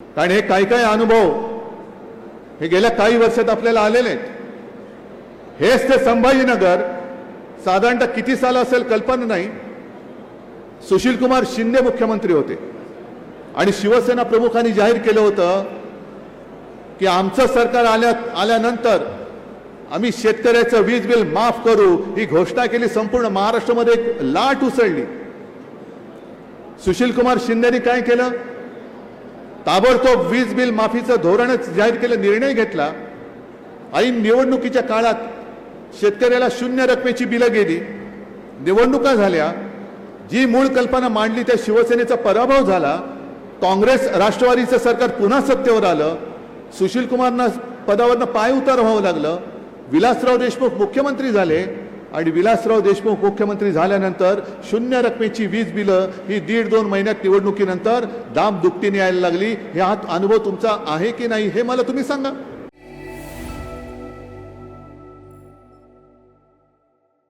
कारण हे काही काही अनुभव हे गेल्या काही वर्षात आपल्याला आलेले आहेत. हेच ते संभाजीनगर साधारणतः किती साल असेल कल्पना नाही. सुशीलकुमार शिंदे मुख्यमंत्री होते. आणि शिवसेना प्रमुखांनी जाहीर केलं होतं की आमचं सरकार आल्या आल्यानंतर आम्ही शेतकऱ्याचं वीज बिल माफ करू. ही घोषणा केली संपूर्ण महाराष्ट्रामध्ये एक लाट उसळली. सुशीलकुमार शिंदेनी काय केलं? ताबडतोब वीज बिल माफीचं धोरणच जाहीर केलं निर्णय घेतला. ऐन निवडणुकीच्या काळात शेतकऱ्याला शून्य रकमेची बिलं गेली. निवडणुका झाल्या. जी मूळ कल्पना मांडली त्या शिवसेनेचा पराभव झाला. काँग्रेस राष्ट्रवादीचं सरकार पुन्हा सत्तेवर आलं. सुशीलकुमारनं पदावरनं पाय उतार व्हावं लागलं. विलासराव देशमुख मुख्यमंत्री झाले. आणि विलासराव देशमुख मुख्यमंत्री झाल्यानंतर शून्य रकमेची वीज बिलं ही दीड दोन महिन्यात निवडणुकीनंतर दाम दुपटीने यायला लागली. हे हा अनुभव तुमचा आहे की नाही हे मला तुम्ही सांगा.